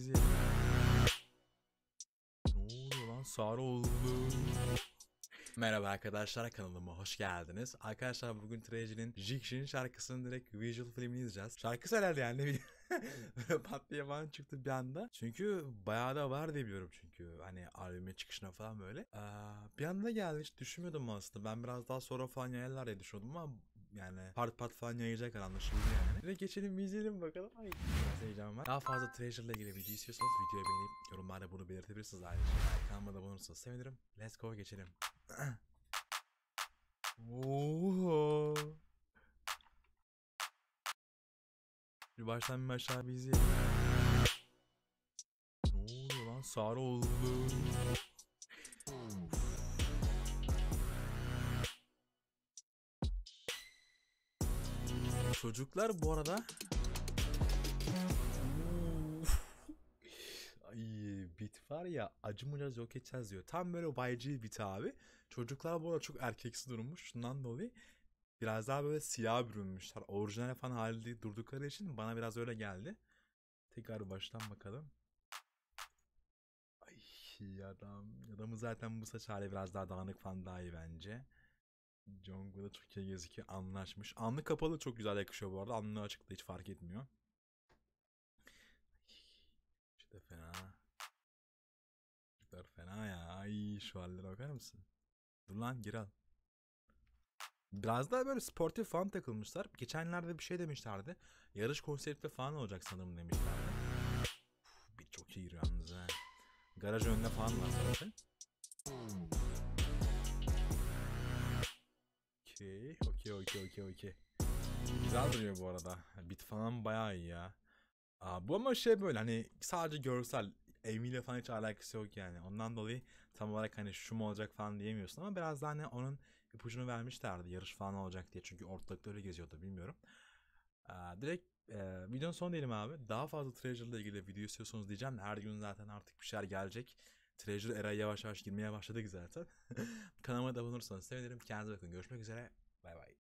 bizi. Ne oluyor lan sarı. Merhaba arkadaşlar kanalıma hoş geldiniz. Arkadaşlar bugün Tragedy'nin Jigshin şarkısının direkt visual filmini izleyeceğiz. Şarkısı herhalde yani ne bileyim. Pat diye falan çıktı bir anda. Çünkü bayağı da var diye biliyorum çünkü. Hani albüme çıkışına falan böyle. Aa, bir anda geldi hiç düşünmüyordum aslında. Ben biraz daha sonra falan yayarlar diye düşünüyordum ama yani part part falan yayacaklar anlaşıldı yani. Direkt geçelim izleyelim bakalım. Ay heyecan var. Daha fazla Treasure ile ilgili video istiyorsanız videoyu beğenip yorumlarda bunu belirtebilirsiniz ayrıca. Kanalıma da abone sevinirim. Let's go geçelim. Oho. Bir baştan bir aşağı bir izleyelim. Ne oluyor lan? Sarı oldu. Çocuklar bu arada. Ay bit var ya acımacağız yok edeceğiz diyor. Tam böyle YG bit abi. Çocuklar bu arada çok erkeksi durmuş. Şundan dolayı biraz daha böyle siyah bürünmüşler. Orijinal falan halde durdukları için bana biraz öyle geldi. Tekrar baştan bakalım. Ay adam. Adamı zaten bu saç hali biraz daha dağınık falan daha iyi bence. Çok iyi gözüküyor. Anlaşmış. Anlı kapalı çok güzel yakışıyor bu arada. Anlı açıkta hiç fark etmiyor. Da fena. Çocuklar fena ya. Ay şu hallere bakar mısın? Dur lan geri al. Biraz daha böyle sportif falan takılmışlar. Geçenlerde bir şey demişlerdi. Yarış konsepti falan olacak sanırım demişlerdi. Uf, bir çok iyi yalnız ha. Garaj önünde falan var zaten. Okey, okey, okey. Güzel duruyor bu arada. Bit falan bayağı iyi ya. Aa, bu ama şey böyle hani sadece görsel. Amy falan hiç alakası yok yani. Ondan dolayı tam olarak hani şu mu olacak falan diyemiyorsun ama biraz daha hani onun ipucunu vermişlerdi. Yarış falan olacak diye. Çünkü ortalıkta öyle geziyordu bilmiyorum. Aa, direkt e, videonun son diyelim abi. Daha fazla Treasure ile ilgili video istiyorsanız diyeceğim. Her gün zaten artık bir şeyler gelecek. Treasure era yavaş yavaş girmeye başladık zaten. Kanalıma da abone olursanız sevinirim. Kendinize bakın. Görüşmek üzere. Bay bay.